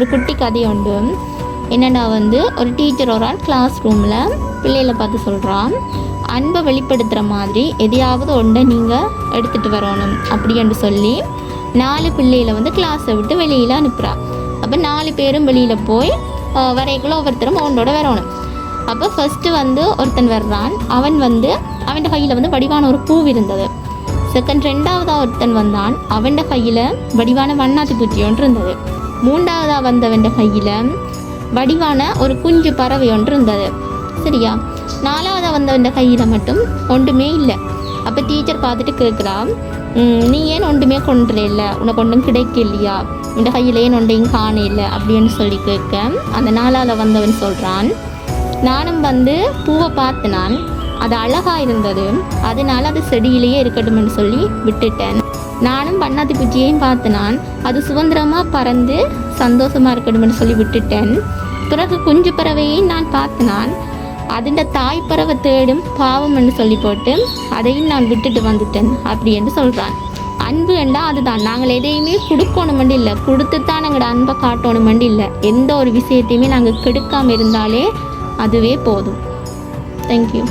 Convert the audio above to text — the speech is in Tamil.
ஒரு குட்டி கதை உண்டு. என்னடா வந்து ஒரு டீச்சர் ஒரு ஆள் கிளாஸ் ரூமில் பிள்ளைகளை பார்த்து சொல்கிறான் அன்பை வெளிப்படுத்துகிற மாதிரி எதையாவது ஒன்றை நீங்கள் எடுத்துகிட்டு வரணும் அப்படின்னு சொல்லி நாலு பிள்ளைகளை வந்து கிளாஸை விட்டு வெளியில் அனுப்புகிறா அப்போ நாலு பேரும் வெளியில் போய் வரைக்குள்ள ஒவ்வொருத்தரும் அவனோட வரணும். அப்போ ஃபஸ்ட்டு வந்து ஒருத்தன் வர்றான். அவன் வந்து அவன் கையில் வந்து வடிவான ஒரு பூ இருந்தது. செகண்ட் ரெண்டாவதாக ஒருத்தன் வந்தான். அவன் கையில் வடிவான வண்ணாத்தி பூச்சி ஒன்று இருந்தது. மூன்றாவதாக வந்தவன் கையில் வடிவான ஒரு குஞ்சு பறவை ஒன்று இருந்தது. சரியா? நாலாவதாக வந்தவன் கையில் மட்டும் ஒன்றுமே இல்லை. அப்போ டீச்சர் பார்த்துட்டு கேட்குறா நீ ஏன் ஒன்றுமே கொண்டு இல்லை? உனக்கு ஒன்றும் கிடைக்கலையா? இந்த கையில் ஏன் ஒன்றையும் காண இல்லை? அப்படின்னு சொல்லி கேட்க அந்த நாலாவில் வந்தவன் சொல்கிறான் நானும் வந்து பூவை பார்த்து நான் அது அழகாக இருந்தது. அதனால் அது செடியிலேயே இருக்கட்டும்னு சொல்லி விட்டுட்டேன். நானும் பண்ணாத்தி பூச்சியையும் பார்த்து நான் அது சுதந்திரமாக பறந்து சந்தோஷமாக இருக்கணும்னு சொல்லி விட்டுட்டேன். பிறகு குஞ்சு பறவையை நான் பார்த்து நான் தாய் பறவை தேடும் பாவம்னு சொல்லி போட்டு அதையும் நான் விட்டுட்டு வந்துட்டேன் அப்படி என்று சொல்கிறான் அன்பு என்றால் அதுதான். நாங்கள் எதையுமே கொடுக்கணுமெண்டு இல்லை. கொடுத்து தான் எங்களோட அன்பை காட்டணுமெண்டு இல்லை. எந்த ஒரு விஷயத்தையுமே நாங்கள் கெடுக்காமல் இருந்தாலே அதுவே போதும். தேங்க்யூ